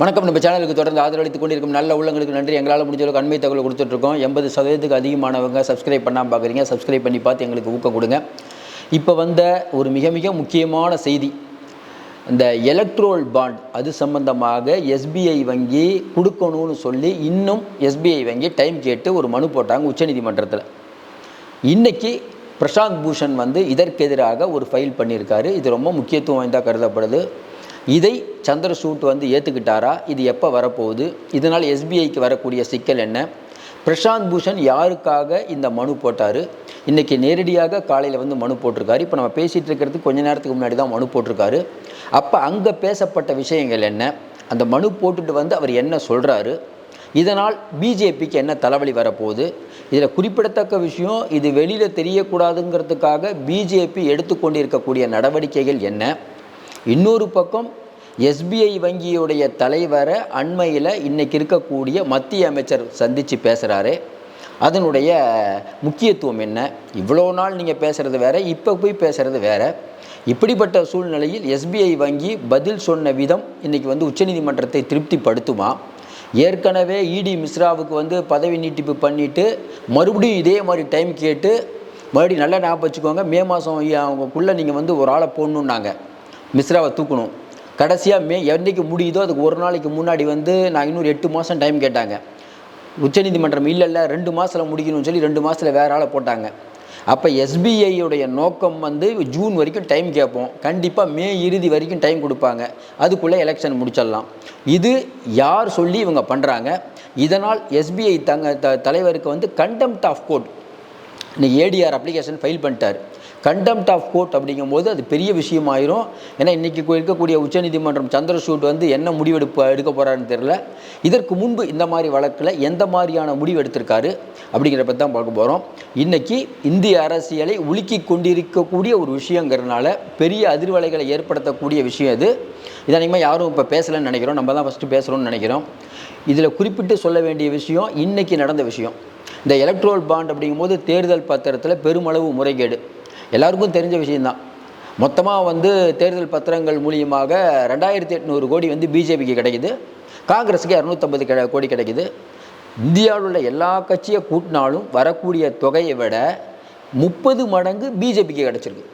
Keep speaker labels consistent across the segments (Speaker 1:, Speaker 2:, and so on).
Speaker 1: வணக்கம். நம்ம சேனலுக்கு தொடர்ந்து ஆதரவளித்துக் கொண்டிருக்கும் நல்ல உள்ளங்களுக்கு நன்றி. எங்களால் முடிஞ்ச அளவுக்கு அண்மை தகவல் கொடுத்துட்ருக்கோம். எண்பது சதவீதத்துக்கு அதிகமானவங்க சப்ஸ்கிரைப் பண்ணாமல் பார்க்குறீங்க சப்ஸ்கிரைப் பண்ணி பார்த்து எங்களுக்கு ஊக்கம் கொடுங்க. இப்போ வந்த ஒரு மிக மிக முக்கியமான செய்தி. இந்த எலக்ட்ரோல் பாண்ட் அது சம்பந்தமாக எஸ்பிஐ வங்கி கொடுக்கணும்னு சொல்லி இன்னும் எஸ்பிஐ வங்கி டைம் கேட்டு ஒரு மனு போட்டாங்க உச்சநீதிமன்றத்தில். இன்றைக்கி பிரசாந்த் பூஷன் வந்து இதற்கெதிராக ஒரு ஃபைல் பண்ணியிருக்காரு. இது ரொம்ப முக்கியத்துவம் வாய்ந்ததாக கருதப்படுது. இதை சந்திரசூட் வந்து ஏற்றுக்கிட்டாரா இது எப்போ வரப்போகுது? இதனால் எஸ்பிஐக்கு வரக்கூடிய சிக்கல் என்ன? பிரசாந்த் பூஷன் யாருக்காக இந்த மனு போட்டார்? இன்றைக்கி நேரடியாக காலையில் வந்து மனு போட்டிருக்காரு. இப்போ நம்ம பேசிகிட்டு இருக்கிறதுக்கு கொஞ்ச நேரத்துக்கு முன்னாடி தான் மனு போட்டிருக்காரு. அப்போ அங்கே பேசப்பட்ட விஷயங்கள் என்ன? அந்த மனு போட்டுட்டு வந்து அவர் என்ன சொல்கிறாரு இதனால் பிஜேபிக்கு என்ன தலைவலி வரப்போகுது? இதில் குறிப்பிடத்தக்க விஷயம் இது வெளியில் தெரியக்கூடாதுங்கிறதுக்காக பிஜேபி எடுத்துக்கொண்டிருக்கக்கூடிய நடவடிக்கைகள் என்ன? இன்னொரு பக்கம் எஸ்பிஐ வங்கியுடைய தலைவரை அண்மையில் இன்றைக்கி இருக்கக்கூடிய மத்திய அமைச்சர் சந்தித்து பேசுகிறாரு அதனுடைய முக்கியத்துவம் என்ன? இவ்வளோ நாள் நீங்கள் பேசுகிறது வேற இப்போ போய் பேசுகிறது வேறு. இப்படிப்பட்ட சூழ்நிலையில் எஸ்பிஐ வங்கி பதில் சொன்ன விதம் இன்றைக்கி வந்து உச்சநீதிமன்றத்தை திருப்திப்படுத்துமா? ஏற்கனவே இடி மிஸ்ராவுக்கு வந்து பதவி நீட்டிப்பு பண்ணிவிட்டு மறுபடியும் இதே மாதிரி டைம் கேட்டு மறுபடியும் நல்லா ஞாபகம் வச்சுக்கோங்க மே மாதம் அவங்கக்குள்ளே நீங்கள் வந்து ஒரு ஆளை போடணுன்னாங்க மிஸ்ராவை தூக்கணும். கடைசியாக மே என்றைக்கு முடியுதோ அதுக்கு ஒரு நாளைக்கு முன்னாடி வந்து நான் இன்னொரு எட்டு மாதம் டைம் கேட்டாங்க. உச்சநீதிமன்றம் இல்லை இல்லை ரெண்டு மாதத்தில் முடிக்கணும்னு சொல்லி ரெண்டு மாதத்தில் வேறு ஆளை போட்டாங்க. அப்போ எஸ்பிஐயுடைய நோக்கம் வந்து ஜூன் வரைக்கும் டைம் கேட்போம். கண்டிப்பாக மே இறுதி வரைக்கும் டைம் கொடுப்பாங்க. அதுக்குள்ளே எலெக்ஷன் முடிச்சிடலாம். இது யார் சொல்லி இவங்க பண்ணுறாங்க இதனால் எஸ்பிஐ தங்க த தலைவருக்கு வந்து கண்டெம்ட் ஆஃப் கோர்ட் இன்னைக்கு ஏடிஆர் அப்ளிகேஷன் ஃபைல் பண்ணிட்டார். கண்டெம்ட் ஆஃப் கோர்ட் அப்படிங்கும்போது அது பெரிய விஷயமாயிரும். ஏன்னா இன்றைக்கி இருக்கக்கூடிய உச்சநீதிமன்றம் சந்திரசூட் வந்து என்ன முடிவெடுப்பு எடுக்க போகிறான்னு தெரில இதற்கு முன்பு இந்த மாதிரி வழக்கில் எந்த மாதிரியான முடிவு எடுத்திருக்காரு அப்படிங்கிற பற்றி தான் பார்க்க போகிறோம் இன்றைக்கி இந்திய அரசியலை உலுக்கி கொண்டிருக்கக்கூடிய ஒரு விஷயங்கிறதுனால பெரிய அதிர்வலைகளை ஏற்படுத்தக்கூடிய விஷயம் இது. இதை அதிகமாக யாரும் இப்போ பேசலைன்னு நினைக்கிறோம். நம்ம தான் ஃபஸ்ட்டு பேசுகிறோம்னு நினைக்கிறோம். இதில் குறிப்பிட்டு சொல்ல வேண்டிய விஷயம் இன்றைக்கி நடந்த விஷயம். இந்த எலக்ட்ரோல் பாண்ட் அப்படிங்கும்போது தேர்தல் பத்திரத்தில் பெருமளவு முறைகேடு. எல்லாருக்கும் தெரிஞ்ச விஷயந்தான் மொத்தமாக வந்து தேர்தல் பத்திரங்கள் மூலியமாக ரெண்டாயிரத்தி எட்நூறு கோடி வந்து பிஜேபிக்கு கிடைக்குது. காங்கிரஸுக்கு இரநூத்தம்பது கிட கோடி கிடைக்குது. இந்தியாவில் உள்ள எல்லா கட்சியை கூட்டினாலும் வரக்கூடிய தொகையை விட முப்பது மடங்கு பிஜேபிக்கு கிடச்சிருக்கு.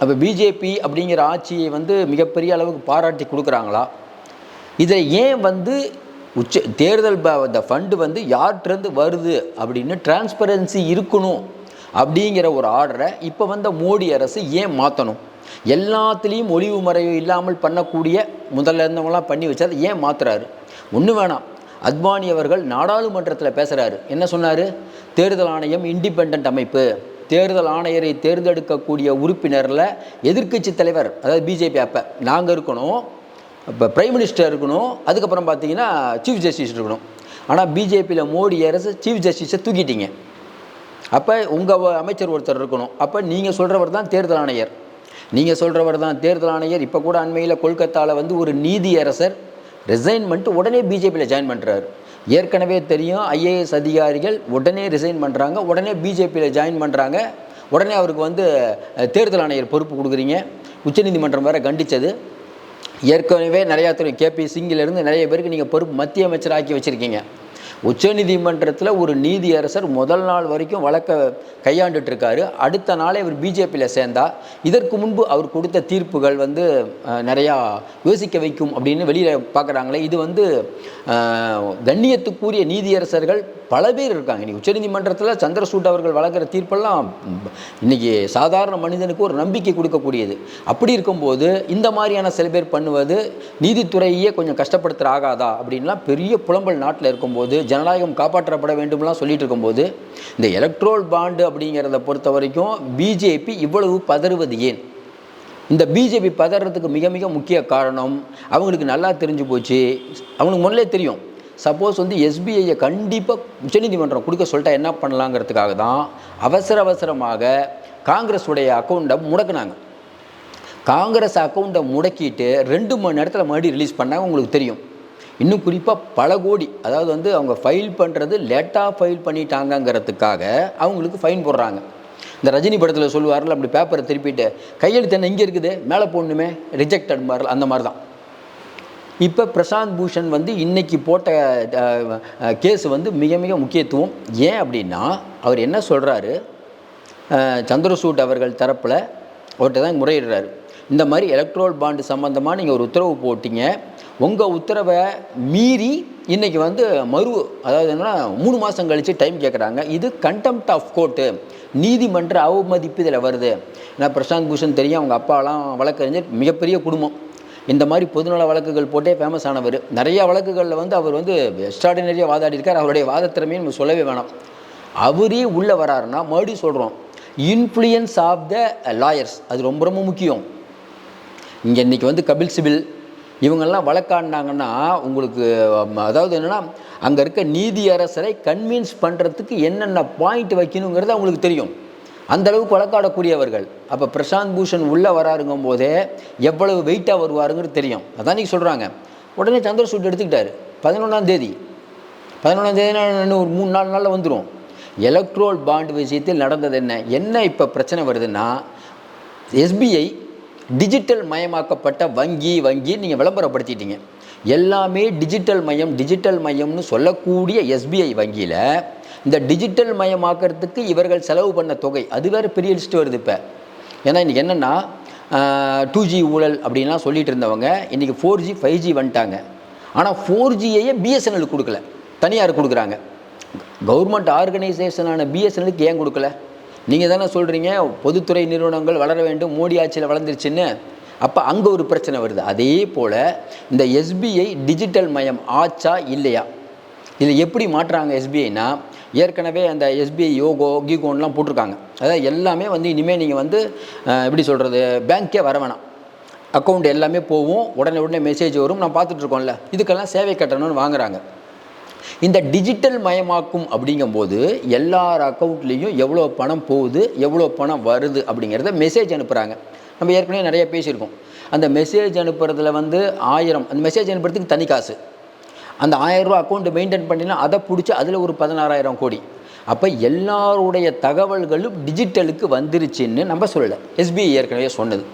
Speaker 1: அப்போ பிஜேபி அப்படிங்கிற ஆட்சியை வந்து மிகப்பெரிய அளவுக்கு பாராட்டி கொடுக்குறாங்களா? இதை ஏன் வந்து உச்ச தேர்தல் ப இந்த ஃபண்டு வந்து யார்கிட்டருந்து வருது அப்படின்னு டிரான்ஸ்பரன்சி இருக்கணும். அப்படிங்கிற ஒரு ஆர்டரை இப்போ வந்த மோடி அரசு ஏன் மாற்றணும் எல்லாத்துலேயும் ஒளிவு மறைவு இல்லாமல் பண்ணக்கூடிய முதல்ல இருந்தவங்களாம் பண்ணி வச்சது ஏன் மாற்றுறாரு ஒன்று வேணாம். அத்வானி அவர்கள் நாடாளுமன்றத்தில் பேசுகிறாரு என்ன சொன்னார்? தேர்தல் ஆணையம் இண்டிபெண்ட் அமைப்பு. தேர்தல் ஆணையரை தேர்ந்தெடுக்கக்கூடிய உறுப்பினரில் எதிர்க்கட்சி தலைவர் அதாவது பிஜேபி அப்போ நாங்கள் இருக்கணும் இப்போ பிரைம் மினிஸ்டர் இருக்கணும் அதுக்கப்புறம் பார்த்தீங்கன்னா சீஃப் ஜஸ்டிஸ் இருக்கணும். ஆனால் பிஜேபியில் மோடி அரசு சீஃப் ஜஸ்டிஸை தூக்கிட்டீங்க. அப்போ உங்கள் அமைச்சர் ஒருத்தர் இருக்கணும். அப்போ நீங்கள் சொல்கிறவர் தான் தேர்தல் ஆணையர். நீங்கள் சொல்கிறவர் தான் தேர்தல் ஆணையர். இப்போ கூட அண்மையில் கொல்கத்தாவில் வந்து ஒரு நீதியரசர் ரிசைன் பண்ணிட்டு உடனே பிஜேபியில் ஜாயின் பண்ணுறாரு ஏற்கனவே தெரியும் ஐஏஎஸ் அதிகாரிகள் உடனே ரிசைன் பண்ணுறாங்க உடனே பிஜேபியில் ஜாயின் பண்ணுறாங்க உடனே அவருக்கு வந்து தேர்தல் ஆணையர் பொறுப்பு கொடுக்குறீங்க. உச்சநீதிமன்றம் வேறு கண்டித்தது ஏற்கனவே நிறையா துறை கேபி சிங்கிலிருந்து நிறைய பேருக்கு நீங்கள் பொறுப்பு மத்திய அமைச்சராக்கி வச்சுருக்கீங்க. உச்சநீதிமன்றத்தில் ஒரு நீதியரசர் முதல் நாள் வரைக்கும் வழக்கை கையாண்டுட்டு இருக்காரு அடுத்த நாளே அவர் பிஜேபியில் சேர்ந்தா இதற்கு முன்பு அவர் கொடுத்த தீர்ப்புகள் வந்து நிறையா யோசிக்க வைக்கும் அப்படின்னு வெளியில் பார்க்குறாங்களே இது வந்து கண்ணியத்துக்குரிய நீதியரசர்கள் பல பேர் இருக்காங்க. இன்றைக்கி உச்சநீதிமன்றத்தில் சந்திரசூட் அவர்கள் வழங்குற தீர்ப்பெல்லாம் இன்றைக்கி சாதாரண மனிதனுக்கு ஒரு நம்பிக்கை கொடுக்கக்கூடியது. அப்படி இருக்கும்போது இந்த மாதிரியான சில பேர் பண்ணுவது நீதித்துறையே கொஞ்சம் கஷ்டப்படுத்துகிற ஆகாதா அப்படின்லாம் பெரிய புலம்பல் நாட்டில் இருக்கும்போது ஜனநாயகம் காப்பாற்றப்பட வேண்டும்லாம் சொல்லிட்டு இருக்கும்போது இந்த எலக்ட்ரோல் பாண்டு அப்படிங்கிறத பொறுத்த வரைக்கும் பிஜேபி இவ்வளவு பதறுவது ஏன்? இந்த பிஜேபி பதறதுக்கு மிக மிக முக்கிய காரணம் அவங்களுக்கு நல்லா தெரிஞ்சு போச்சு. அவங்களுக்கு முதல்ல தெரியும். சப்போஸ் வந்து எஸ்பிஐயை கண்டிப்பாக உச்சநீதிமன்றம் கொடுக்க சொல்லிட்டா என்ன பண்ணலாங்கிறதுக்காக தான் அவசர அவசரமாக காங்கிரஸ் உடைய அக்கௌண்ட்டை முடக்குனாங்க. காங்கிரஸ் அக்கௌண்ட்டை முடக்கிட்டு ரெண்டு மணி நேரத்தில் மறுபடியும் ரிலீஸ் பண்ணாங்க உங்களுக்கு தெரியும். இன்னும் குறிப்பாக பல கோடி அதாவது வந்து அவங்க ஃபைல் பண்ணுறது லேட்டாக ஃபைல் பண்ணிட்டாங்கங்கிறதுக்காக அவங்களுக்கு ஃபைன் போடுறாங்க. இந்த ரஜினி படத்தில் சொல்லுவார்ல அப்படி பேப்பரை திருப்பிட்டு கையெழுத்து என்ன இங்கே இருக்குது? மேலே போடணுமே ரிஜெக்டட் மாதிரி அந்த மாதிரி தான் இப்போ பிரசாந்த் பூஷன் வந்து இன்னைக்கு போட்ட கேஸ் வந்து மிக மிக முக்கியத்துவம். ஏன் அப்படின்னா அவர் என்ன சொல்கிறாரு சந்திரசூட் அவர்கள் தரப்பில் அவர்கிட்ட தான் முறையிடுறாரு. இந்த மாதிரி எலக்ட்ரோல் பாண்டு சம்மந்தமாக நீங்கள் ஒரு உத்தரவு போட்டீங்க. உங்கள் உத்தரவை மீறி இன்றைக்கி வந்து மறு அதாவது என்னன்னா மூணு மாதம் கழித்து டைம் கேட்குறாங்க இது கண்டெம்ட் ஆஃப் கோர்ட்டு நீதிமன்ற அவமதிப்பு இதில் வருது. ஏன்னா பிரசாந்த் பூஷன் தெரியும் அவங்க அப்பாலாம் வழக்கறிஞர் மிகப்பெரிய குடும்பம். இந்த மாதிரி பொதுநல வழக்குகள் போட்டே ஃபேமஸ் ஆனவர். நிறைய வழக்குகளில் வந்து அவர் வந்து எக்ஸ்ட்ராடினரியாக வாதாடி இருக்கார் அவருடைய வாதத்திறமையை நம்ம சொல்லவே வேணாம். அவரே உள்ளே வராருன்னா மறுபடியும் சொல்கிறோம் இன்ஃப்ளூயன்ஸ் ஆஃப் த லாயர்ஸ் அது ரொம்ப ரொம்ப முக்கியம். இங்கே இன்றைக்கி வந்து கபில் சிபில் இவங்கெல்லாம் வழக்காடினாங்கன்னா உங்களுக்கு அதாவது என்னென்னா அங்கே இருக்க நீதியரசரை கன்வின்ஸ் பண்ணுறதுக்கு என்னென்ன பாயிண்ட் வைக்கணுங்கிறது அவங்களுக்கு தெரியும். அந்தளவுக்கு வழக்காடக்கூடியவர்கள். அப்போ பிரசாந்த் பூஷன் உள்ளே வராருங்கும் போதே எவ்வளவு வெயிட்டாக வருவாருங்கிறது தெரியும். அதான் நீங்கள் சொல்கிறாங்க உடனே சந்திரசூட் எடுத்துக்கிட்டார். பதினொன்றாம் தேதி. பதினொன்றாம் தேதினா ஒரு மூணு நாலு நாளில் வந்துடும் எலக்ட்ரோல் பாண்ட் விஷயத்தில் நடந்தது என்ன? என்ன இப்போ பிரச்சனை வருதுன்னா எஸ்பிஐ டிஜிட்டல் மயமாக்கப்பட்ட வங்கி வங்கி நீங்கள் விளம்பரப்படுத்திட்டீங்க. எல்லாமே டிஜிட்டல் மயம் டிஜிட்டல் மயம்னு சொல்லக்கூடிய எஸ்பிஐ வங்கியில் இந்த டிஜிட்டல் மயமாக்கிறதுக்கு இவர்கள் செலவு பண்ண தொகை. அது வேறு பெரிய லிஸ்ட் வருது இப்போ. ஏன்னா இன்றைக்கி என்னென்னா டூ ஜி ஊழல் அப்படின்லாம் சொல்லிட்டு இருந்தவங்க இன்றைக்கி ஃபோர் ஜி ஃபைவ் ஜி வந்துட்டாங்க. ஆனால் ஃபோர் ஜியையே பிஎஸ்என்எல் கொடுக்கல. தனியார் கொடுக்குறாங்க. கவர்மெண்ட் ஆர்கனைசேஷனான பிஎஸ்என்எலுக்கு ஏன் கொடுக்கல? நீங்கள் தானே சொல்கிறீங்க பொதுத்துறை நிறுவனங்கள் வளர வேண்டும் மோடி ஆட்சியில் வளர்ந்துருச்சுன்னு. அப்போ அங்கே ஒரு பிரச்சனை வருது. அதே போல் இந்த எஸ்பிஐ டிஜிட்டல் மயம் ஆச்சா இல்லையா? இதில் எப்படி மாற்றுறாங்க எஸ்பிஐனா ஏற்கனவே அந்த எஸ்பிஐ யோகோ கீகோன்லாம் போட்டிருக்காங்க. அதாவது எல்லாமே வந்து இனிமேல் நீங்கள் வந்து எப்படி சொல்கிறது பேங்க்கே வர வேணாம். அக்கௌண்ட் எல்லாமே போகும் உடனே உடனே மெசேஜ் வரும். நான் பார்த்துட்ருக்கோம்ல இதுக்கெல்லாம் சேவை கட்டணம்னு வாங்குறாங்க. இந்த டிஜிட்டல் மயமாக்கும் அப்படிங்கும்போது எல்லார் அக்கௌண்ட்லேயும் எவ்வளோ பணம் போகுது எவ்வளோ பணம் வருது அப்படிங்கிறத மெசேஜ் அனுப்புகிறாங்க நம்ம ஏற்கனவே நிறைய பேசியிருக்கோம். அந்த மெசேஜ் அனுப்புறதுல வந்து ஆயிரம் அந்த மெசேஜ் அனுப்புறதுக்கு தனி காசு. அந்த ஆயிரம் ரூபா அக்கௌண்ட்டு மெயின்டைன் பண்ணினா அதை பிடிச்சி அதில் ஒரு பதினாறாயிரம் கோடி. அப்போ எல்லாருடைய தகவல்களும் டிஜிட்டலுக்கு வந்துருச்சுன்னு நம்ம சொல்லலை. எஸ்பிஐ ஏற்கனவே சொன்னது.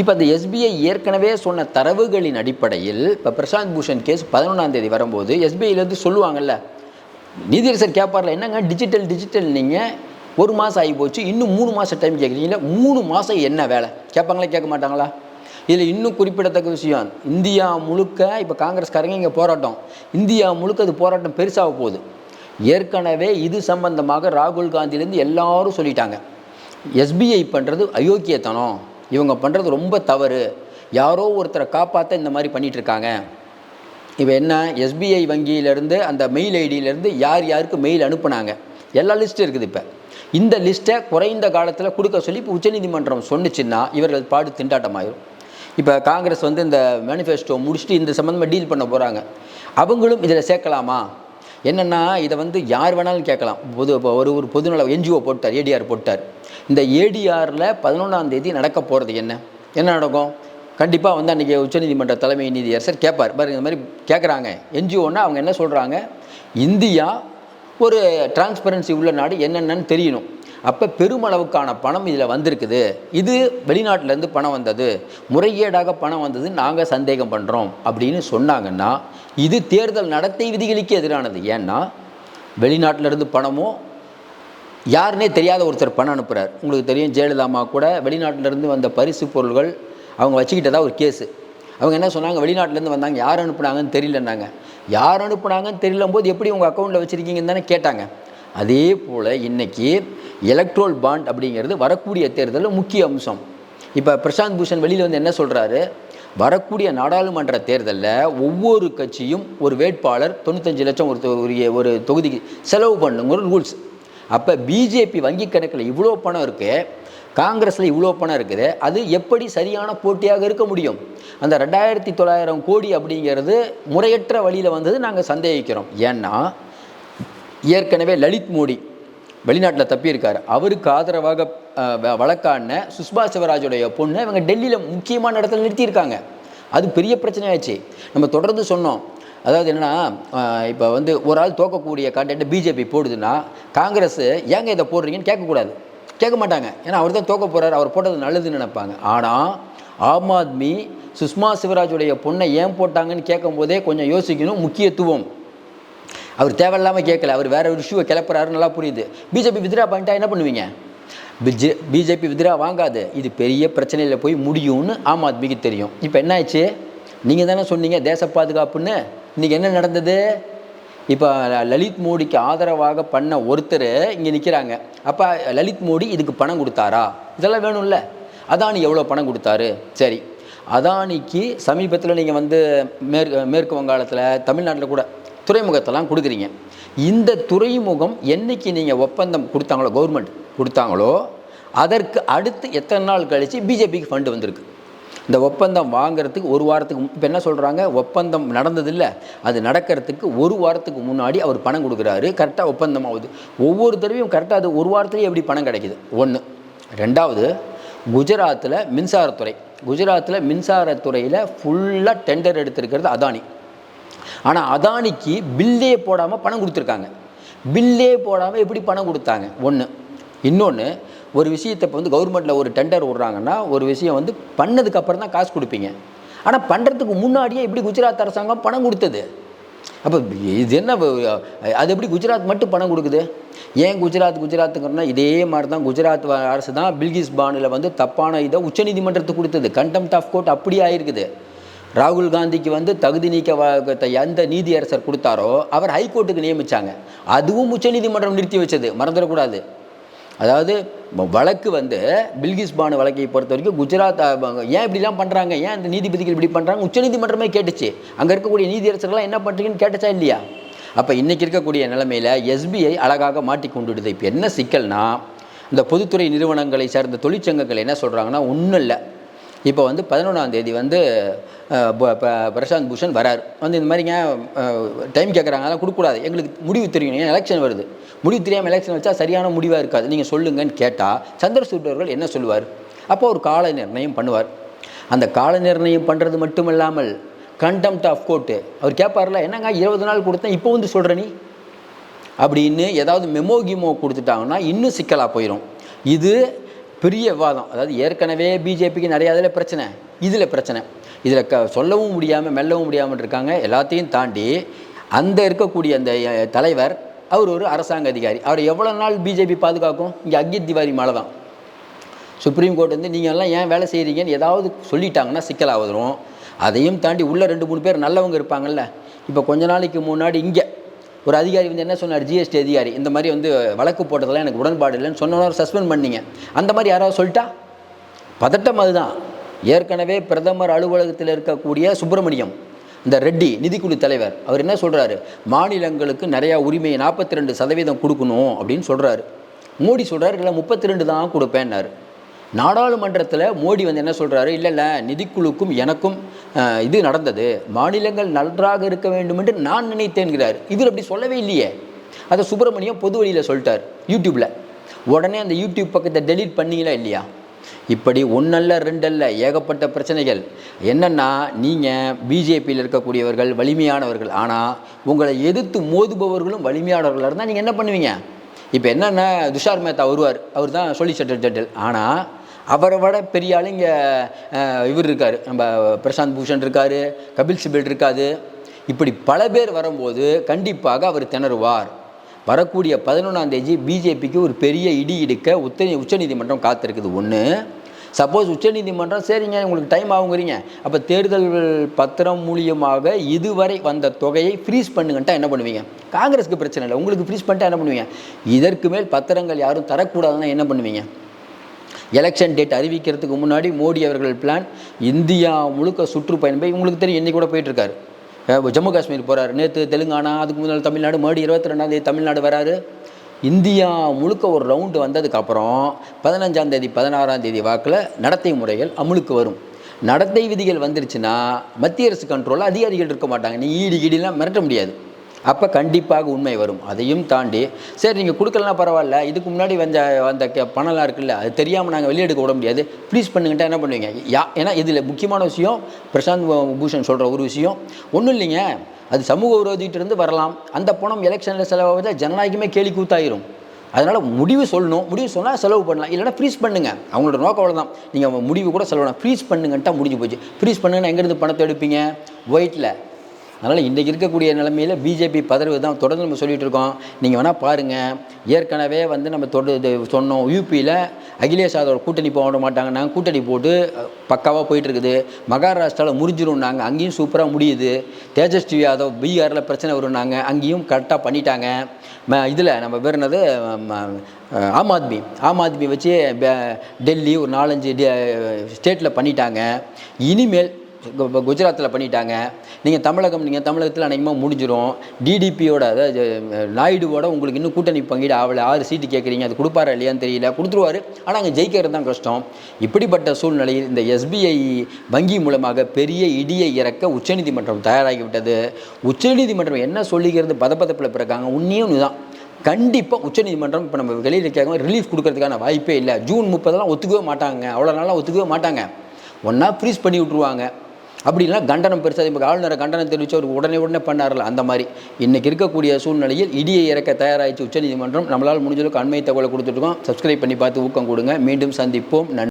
Speaker 1: இப்போ அந்த எஸ்பிஐ ஏற்கனவே சொன்ன தரவுகளின் அடிப்படையில் இப்போ பிரசாந்த் பூஷன் கேஸ் பதினொன்றாம் தேதி வரும்போது எஸ்பிஐலேருந்து சொல்லுவாங்கல்ல நீதியரசர் கேட்பார்ல என்னங்க டிஜிட்டல் டிஜிட்டல் நீங்கள் ஒரு மாதம் ஆகி போச்சு இன்னும் மூணு மாதம் டைம் கேட்குறீங்களா மூணு மாதம் என்ன வேலை? கேட்பாங்களா கேட்க மாட்டாங்களா? இதில் இன்னும் குறிப்பிடத்தக்க விஷயம் இந்தியா முழுக்க இப்போ காங்கிரஸ்காரங்க இங்கே போராட்டம். இந்தியா முழுக்க அது போராட்டம் பெருசாக போகுது. ஏற்கனவே இது சம்பந்தமாக ராகுல் காந்திலேருந்து எல்லாரும் சொல்லிட்டாங்க. எஸ்பிஐ பண்ணுறது அயோக்கியத்தனம். இவங்க பண்ணுறது ரொம்ப தவறு. யாரோ ஒருத்தரை காப்பாற்ற இந்த மாதிரி பண்ணிகிட்ருக்காங்க இருக்காங்க இப்போ என்ன எஸ்பிஐ வங்கியிலேருந்து அந்த மெயில் ஐடியிலேருந்து யார் யாருக்கு மெயில் அனுப்புனாங்க? எல்லா லிஸ்ட்டும் இருக்குது இப்போ. இந்த லிஸ்ட்டை குறைந்த காலத்தில் கொடுக்க சொல்லி இப்போ உச்சநீதிமன்றம் சொன்னுச்சுன்னா இவர்கள் பாடு திண்டாட்டமாயிரும். இப்போ காங்கிரஸ் வந்து இந்த மேனிஃபெஸ்டோ முடிச்சுட்டு இந்த சம்மந்தமாக டீல் பண்ண போகிறாங்க அவங்களும் இதில் சேர்க்கலாமா? என்னென்னா இதை வந்து யார் வேணாலும் கேட்கலாம். பொது இப்போ ஒரு ஒரு பொதுநல என்ஜிஓ போட்டார் ஏடிஆர் போட்டார். இந்த ஏடிஆரில் பதினொன்றாம் தேதி நடக்க போகிறது என்ன? என்ன நடக்கும்? கண்டிப்பாக வந்து அன்றைக்கி உச்சநீதிமன்ற தலைமை நீதியரசர் கேட்பார். பாருங்க இந்த மாதிரி கேட்குறாங்க. என்ஜிஓன்னா அவங்க என்ன சொல்கிறாங்க இந்தியா ஒரு டிரான்ஸ்பரன்சி உள்ள நாடு என்னென்னு தெரியணும் அப்போ பெருமளவுக்கான பணம் இதில் வந்திருக்குது. இது வெளிநாட்டிலேருந்து பணம் வந்தது. முறைகேடாக பணம் வந்தது நாங்கள் சந்தேகம் பண்ணுறோம் அப்படின்னு சொன்னாங்கன்னா இது தேர்தல் நடத்தை விதிகளுக்கு எதிரானது. ஏன்னா வெளிநாட்டிலேருந்து பணமோ யாருன்னே தெரியாத ஒருத்தர் பணம் அனுப்புகிறார் உங்களுக்கு தெரியும் ஜெயலலிதாமா கூட வெளிநாட்டிலேருந்து வந்த பரிசு பொருள்கள் அவங்க வச்சுக்கிட்டதா ஒரு கேஸு. அவங்க என்ன சொன்னாங்க வெளிநாட்டிலேருந்து வந்தாங்க யார் அனுப்புனாங்கன்னு தெரியலன்னாங்க. யார் அனுப்புனாங்கன்னு தெரியலும் போது எப்படி உங்கள் அக்கௌண்ட்டில் வச்சுருக்கீங்கன்னு தானே கேட்டாங்க. அதே போல் இன்னைக்கு எலக்ட்ரோல் பாண்ட் அப்படிங்கிறது வரக்கூடிய தேர்தலில் முக்கிய அம்சம். இப்போ பிரசாந்த் பூஷன் வெளியில் வந்து என்ன சொல்கிறாரு வரக்கூடிய நாடாளுமன்ற தேர்தலில் ஒவ்வொரு கட்சியும் ஒரு வேட்பாளர் தொண்ணூத்தஞ்சு லட்சம் ஒரு ஒரு ஒரு தொகுதிக்கு செலவு பண்ணுங்கிற ரூல்ஸ் அப்போ பிஜேபி வங்கி கணக்கில் இவ்வளோ பணம் இருக்குது காங்கிரஸில் இவ்வளோ பணம் இருக்குது அது எப்படி சரியான போட்டியாக இருக்க முடியும்? அந்த ரெண்டாயிரத்தி தொள்ளாயிரம் கோடி அப்படிங்கிறது முறையற்ற வழியில் வந்தது நாங்கள் சந்தேகிக்கிறோம். ஏன்னா ஏற்கனவே லலித் மோடி வெளிநாட்டில் தப்பியிருக்கார். அவருக்கு ஆதரவாக வழக்கான வ- சுஷ்மா சிவராஜுடைய பொண்ணு இவங்க டெல்லியில் முக்கியமான இடத்துல நிறுத்தியிருக்காங்க. அது பெரிய பிரச்சனையாச்சு. நம்ம தொடர்ந்து சொன்னோம். அதாவது என்னன்னா இப்போ வந்து ஒரு ஆள் தோக்கக்கூடிய கான்டென்ட் பிஜேபி போடுதுன்னா காங்கிரஸ் ஏங்க இதை போடுறீங்கன்னு கேட்கக்கூடாது. கேட்க மாட்டாங்க. ஏன்னா அவர் தான் தோக்க போகிறார் அவர் போட்டது நல்லதுன்னு நினைப்பாங்க. ஆனால் ஆம் ஆத்மி சுஷ்மா சிவராஜுடைய பொண்ணை ஏன் போட்டாங்கன்னு கேட்கும்போதே கொஞ்சம் யோசிக்கணும். முக்கியத்துவம். அவர் தேவையில்லாமல் கேட்கல. அவர் வேற ஒரு இஷ்யூவை கிளப்புறாரு நல்லா புரியுது. பிஜேபி வித்ரா பண்ணிட்டா என்ன பண்ணுவீங்க? பிஜே பிஜேபி வித்ரா வாங்காது. இது பெரிய பிரச்சனையில் போய் முடியும்னு ஆம் ஆத்மிக்கு தெரியும். இப்போ என்ன ஆச்சு நீங்கள் தானே சொன்னீங்க தேச பாதுகாப்புன்னு. இன்றைக்கி என்ன நடந்தது? இப்போ லலித் மோடிக்கு ஆதரவாக பண்ண ஒருத்தர் இங்கே நிற்கிறாங்க அப்போ லலித் மோடி இதுக்கு பணம் கொடுத்தாரா? இதெல்லாம் வேணும்ல. அதானி எவ்வளோ பணம் கொடுத்தாரு? சரி. அதானிக்கு சமீபத்தில் நீங்கள் வந்து மேற்கு மேற்கு வங்காளத்தில் தமிழ்நாட்டில் கூட துறைமுகத்தெல்லாம் கொடுக்குறீங்க. இந்த துறைமுகம் என்னைக்கு நீங்கள் ஒப்பந்தம் கொடுத்தாங்களோ கவர்மெண்ட் கொடுத்தாங்களோ அதற்கு அடுத்து எத்தனை நாள் கழித்து பிஜேபிக்கு ஃபண்டு வந்திருக்கு. இந்த ஒப்பந்தம் வாங்குறதுக்கு ஒரு வாரத்துக்கு இப்போ என்ன சொல்கிறாங்க ஒப்பந்தம் நடந்ததில்ல. அது நடக்கிறதுக்கு ஒரு வாரத்துக்கு முன்னாடி அவர் பணம் கொடுக்குறாரு. கரெக்டாக ஒப்பந்தம் ஆகுது. ஒவ்வொரு தடவையும் கரெக்டாக அது ஒரு வாரத்துலேயே எப்படி பணம் கிடைக்குது? ஒன்று ரெண்டாவது குஜராத்தில் மின்சாரத்துறை. குஜராத்தில் மின்சாரத்துறையில் ஃபுல்லாக டெண்டர் எடுத்திருக்கிறது அதானி. ஆனால் அதானிக்கு பில்லே போடாமல் பணம் கொடுத்துருக்காங்க. பில்லே போடாமல் எப்படி பணம் கொடுத்தாங்க? ஒன்று இன்னொன்று ஒரு விஷயத்தை இப்போ வந்து கவர்மெண்ட்டில் ஒரு டெண்டர் விடுறாங்கன்னா ஒரு விஷயம் வந்து பண்ணதுக்கு அப்புறம் தான் காசு கொடுப்பீங்க. ஆனால் பண்ணுறதுக்கு முன்னாடியே எப்படி குஜராத் அரசாங்கம் பணம் கொடுத்தது? அப்போ இது என்ன அது எப்படி குஜராத் மட்டும் பணம் கொடுக்குது? ஏன் குஜராத் குஜராத்துங்கிறனா இதே மாதிரி தான் குஜராத் அரசு தான் பில்கிஸ் பானில் வந்து தப்பான இதை உச்சநீதிமன்றத்துக்கு கொடுத்தது. கண்டெம்ட் ஆஃப் கோர்ட் அப்படி ஆயிருக்குது. ராகுல் காந்திக்கு வந்து தகுதி நீக்க எந்த நீதியரசர் கொடுத்தாரோ அவர் ஹைகோர்ட்டுக்கு நியமித்தாங்க அதுவும் உச்சநீதிமன்றம் நிறுத்தி வச்சது. மறந்துடக்கூடாது. அதாவது வழக்கு வந்து பில்கிஸ் பானு வழக்கை பொறுத்த வரைக்கும் குஜராத் ஏன் இப்படிலாம் பண்ணுறாங்க ஏன் இந்த நீதிபதிகள் இப்படி பண்ணுறாங்க உச்சநீதிமன்றமே கேட்டுச்சு. அங்கே இருக்கக்கூடிய நீதியரசர்கள்லாம் என்ன பண்ணுறீங்கன்னு கேட்டுச்சா இல்லையா? அப்போ இன்றைக்கி இருக்கக்கூடிய நிலைமையில் எஸ்பிஐ அழகாக மாட்டி கொண்டுடுது இப்போ என்ன சிக்கல்னா இந்த பொதுத்துறை நிறுவனங்களை சார்ந்த தொழிற்சங்கங்கள் என்ன சொல்கிறாங்கன்னா ஒன்றும் இல்லை. இப்போ வந்து பதினொன்றாம் தேதி வந்து ப- ப- பிரசாந்த் பூஷன் வரார். வந்து இந்த மாதிரிங்க டைம் கேட்குறாங்க அதெல்லாம் கொடுக்கக்கூடாது. எங்களுக்கு முடிவு தெரியும். ஏன் எலெக்ஷன் வருது. முடிவு தெரியாமல் எலெக்ஷன் வச்சா சரியான முடிவாக இருக்காது. நீங்கள் சொல்லுங்கன்னு கேட்டால் சந்திரசூட் அவர்கள் என்ன சொல்லுவார்? அப்போ ஒரு கால நிர்ணயம் பண்ணுவார். அந்த கால நிர்ணயம் பண்ணுறது மட்டும் இல்லாமல் கண்டெம்ட் ஆஃப் கோர்ட்டு அவர் கேட்பார்ல என்னங்க இருபது நாள் கொடுத்தேன் இப்போ வந்து சொல்கிற நீ? அப்படின்னு ஏதாவது மெமோ கிமோ கொடுத்துட்டாங்கன்னா இன்னும் சிக்கலாக போயிடும் இது பெரிய விவாதம். அதாவது ஏற்கனவே பிஜேபிக்கு நிறையா இதில் பிரச்சனை இதில் பிரச்சனை. இதில் க சொல்லவும் முடியாமல் மெல்லவும் முடியாமல் இருக்காங்க. எல்லாத்தையும் தாண்டி அந்த இருக்கக்கூடிய அந்த தலைவர் அவர் ஒரு அரசாங்க அதிகாரி. அவர் எவ்வளோ நாள் பிஜேபி பாதுகாக்கும்? இங்கே அகித் திவாரி மேலே தான் சுப்ரீம் கோர்ட் வந்து நீங்கள் எல்லாம் ஏன் வேலை செய்கிறீங்கன்னு ஏதாவது சொல்லிட்டாங்கன்னா சிக்கலாக வரும் அதையும் தாண்டி உள்ளே ரெண்டு மூணு பேர் நல்லவங்க இருப்பாங்கல்ல. இப்போ கொஞ்ச நாளைக்கு முன்னாடி இங்கே ஒரு அதிகாரி வந்து என்ன சொன்னார்? ஜிஎஸ்டி அதிகாரி. இந்த மாதிரி வந்து வழக்கு போட்டதெல்லாம் எனக்கு உடன்பாடு இல்லைன்னு சொன்னவங்க சஸ்பெண்ட் பண்ணீங்க. அந்த மாதிரி யாராவது சொல்லிட்டா? பதட்டம் அதுதான். ஏற்கனவே பிரதமர் அலுவலகத்தில் இருக்கக்கூடிய சுப்பிரமணியம் இந்த ரெட்டி நிதிக்குழு தலைவர் அவர் என்ன சொல்கிறாரு மாநிலங்களுக்கு நிறையா உரிமையை நாற்பத்தி ரெண்டு சதவீதம் கொடுக்கணும் அப்படின்னு சொல்கிறாரு மோடி சொல்கிறார் இல்லை முப்பத்தி ரெண்டு தான் கொடுப்பேன்னாரு. நாடாளுமன்றத்தில் மோடி வந்து என்ன சொல்கிறாரு இல்லை இல்லை நிதிக்குழுக்கும் எனக்கும் இது நடந்தது. மாநிலங்கள் நன்றாக இருக்க வேண்டும் என்று நான் நினைத்தேன்கிறார். இதில் அப்படி சொல்லவே இல்லையே. அதை சுப்பிரமணியம் பொது வழியில் சொல்லிட்டார் யூடியூப்பில் உடனே அந்த யூடியூப் பக்கத்தை டெலீட் பண்ணீங்களா இல்லையா? இப்படி ஒன்றல்ல ரெண்டல்ல ஏகப்பட்ட பிரச்சனைகள். என்னென்னா நீங்கள் பிஜேபியில் இருக்கக்கூடியவர்கள் வலிமையானவர்கள். ஆனால் உங்களை எதிர்த்து மோதுபவர்களும் வலிமையானவர்களாக இருந்தால் நீங்கள் என்ன பண்ணுவீங்க? இப்போ என்னென்ன துஷார் மேத்தா வருவார். அவர் தான் சொல்லி சட்டல் ஜட்டல் ஆனால் அவரை விட பெரிய ஆள் இங்கே இவர் இருக்கார். நம்ம பிரசாந்த் பூஷன் இருக்கார் கபில் சிபில் இருக்காது. இப்படி பல பேர் வரும்போது கண்டிப்பாக அவர் திணறுவார். வரக்கூடிய பதினொன்றாம் தேதி பிஜேபிக்கு ஒரு பெரிய இடி இடிக்க உத்த உச்சநீதிமன்றம் காத்திருக்குது. ஒன்று சப்போஸ் உச்சநீதிமன்றம் சரிங்க உங்களுக்கு டைம் ஆகுங்கிறீங்க. அப்போ தேர்தல் பத்திரம் மூலியமாக இதுவரை வந்த தொகையை ஃப்ரீஸ் பண்ணுங்கன்ட்டா என்ன பண்ணுவீங்க? காங்கிரஸுக்கு பிரச்சனை இல்லை. உங்களுக்கு ஃப்ரீஸ் பண்ணிட்டா என்ன பண்ணுவீங்க? இதற்கு மேல் பத்திரங்கள் யாரும் தரக்கூடாதுன்னா என்ன பண்ணுவீங்க? எலெக்ஷன் டேட் அறிவிக்கிறதுக்கு முன்னாடி மோடி அவர்கள் பிளான் இந்தியா முழுக்க சுற்றுப்பயணம். போய் உங்களுக்கு தெரியும் இன்னைக்கு கூட போயிட்டுருக்காரு. ஜம்மு காஷ்மீர் போகிறார் நேற்று தெலுங்கானா அதுக்கு முன்னால் தமிழ்நாடு மோடி இருபத்தி ரெண்டாந்தேதி தமிழ்நாடு வராரு. இந்தியா முழுக்க ஒரு ரவுண்டு வந்ததுக்கப்புறம் பதினஞ்சாம் தேதி பதினாறாம் தேதி வாக்கில் நடத்தை முறைகள் அமுலுக்கு வரும். நடத்தை விதிகள் வந்துருச்சுன்னா மத்திய அரசு கண்ட்ரோலில் அதிகாரிகள் இருக்க மாட்டாங்க. நீ ஈடு ஈடுலாம் மிரட்ட முடியாது. அப்போ கண்டிப்பாக உண்மை வரும். அதையும் தாண்டி சரி நீங்கள் கொடுக்கலன்னா பரவாயில்ல இதுக்கு முன்னாடி வந்த அந்த பணம்லாம் இருக்குல்ல அது தெரியாமல் நாங்கள் வெளியெடுக்க விட முடியாது. ப்ளீஸ் பண்ணுங்கிட்டால் என்ன பண்ணுவீங்க? யா ஏன்னா இதில் முக்கியமான விஷயம் பிரசாந்த் பூஷன் சொல்கிற ஒரு விஷயம். ஒன்றும் இல்லைங்க. அது சமூக விரோதிகிட்ட இருந்து வரலாம். அந்த பணம் எலெக்ஷனில் செலவாக ஜனநாயகமே கேலி கூத்தாயிரும். அதனால் முடிவு சொல்லணும். முடிவு சொன்னால் செலவு பண்ணலாம். இல்லைன்னா ஃப்ரீஸ் பண்ணுங்க. அவங்களோட நோக்கம் அவ்வளோதான் நீங்கள் முடிவு கூட செலவு ஃப்ரீஸ் பண்ணுங்கன்ட்டா முடிஞ்சு போச்சு. ஃப்ரீஸ் பண்ணுங்கன்னா எங்கேருந்து பணத்தை எடுப்பீங்க? ஒயிட்டில் அதனால் இன்றைக்கி இருக்கக்கூடிய நிலைமையில் பிஜேபி பதவி தான். தொடர்ந்து நம்ம சொல்லிகிட்டு இருக்கோம். நீங்கள் வேணால் பாருங்கள் ஏற்கனவே வந்து நம்ம தொடர் சொன்னோம். யூபியில் அகிலேஷ் யாதவோட கூட்டணி போட நாங்கள் கூட்டணி போட்டு பக்காவாக போயிட்டுருக்குது. மகாராஷ்டிராவில் முறிஞ்சிரும் நாங்கள் அங்கேயும் சூப்பராக முடியுது. தேஜஸ்வி யாதவ் பீகாரில் பிரச்சனை வரும்னாங்க அங்கேயும் கரெக்டாக பண்ணிட்டாங்க. ம இதில் நம்ம பேர் என்னது? ம, ஆம் ஆத்மி. ஆம் ஆத்மி வச்சு டெல்லி ஒரு நாலஞ்சு ஸ்டேட்டில் பண்ணிட்டாங்க. இனிமேல் குஜராத்தில் பண்ணிட்டாங்க. நீங்கள் தமிழகம் நீங்கள் தமிழகத்தில் அநேகமாக முடிஞ்சிடும் டிடிபியோட அதாவது நாயுடுவோட உங்களுக்கு இன்னும் கூட்டணி பங்கீடு ஆகலை. ஆறு சீட்டு கேட்குறீங்க அது கொடுப்பாரா இல்லையான்னு தெரியல. கொடுத்துருவாரு. ஆனால் அங்கே ஜெயிக்கிறது தான் கஷ்டம். இப்படிப்பட்ட சூழ்நிலையில் இந்த எஸ்பிஐ வங்கி மூலமாக பெரிய இடியை இறக்க உச்சநீதிமன்றம் தயாராகிவிட்டது. உச்சநீதிமன்றம் என்ன சொல்லிக்கிறது பதப்பதப்பில் பிறக்காங்க. உன்னியும் தான் கண்டிப்பாக உச்சநீதிமன்றம் இப்போ நம்ம வெளியில் கேட்காம ரிலீஃப் கொடுக்கறதுக்கான வாய்ப்பே இல்லை. ஜூன் முப்பதெல்லாம் ஒத்துக்கவே மாட்டாங்க. அவ்வளோ நாளாக ஒத்துக்கவே மாட்டாங்க. ஒன்றா ஃப்ரீஸ் பண்ணி விட்ருவாங்க அப்படி கண்டனம் பெருசாக இப்போ ஆளுநரை கண்டனம் தெரிவித்து அவர் உடனே உடனே பண்ணார்ல அந்த மாதிரி. இன்றைக்கி இருக்கக்கூடிய சூழ்நிலையில் இடியை இறக்க தயாராகிச்சு உச்சநீதிமன்றம். நம்மளால் முடிஞ்சளவுக்கு அண்மை தகவலை கொடுத்துருக்கோம் சப்ஸ்கிரைப் பண்ணி பார்த்து ஊக்கம் கொடுங்க. மீண்டும் சந்திப்போம். நன்றி.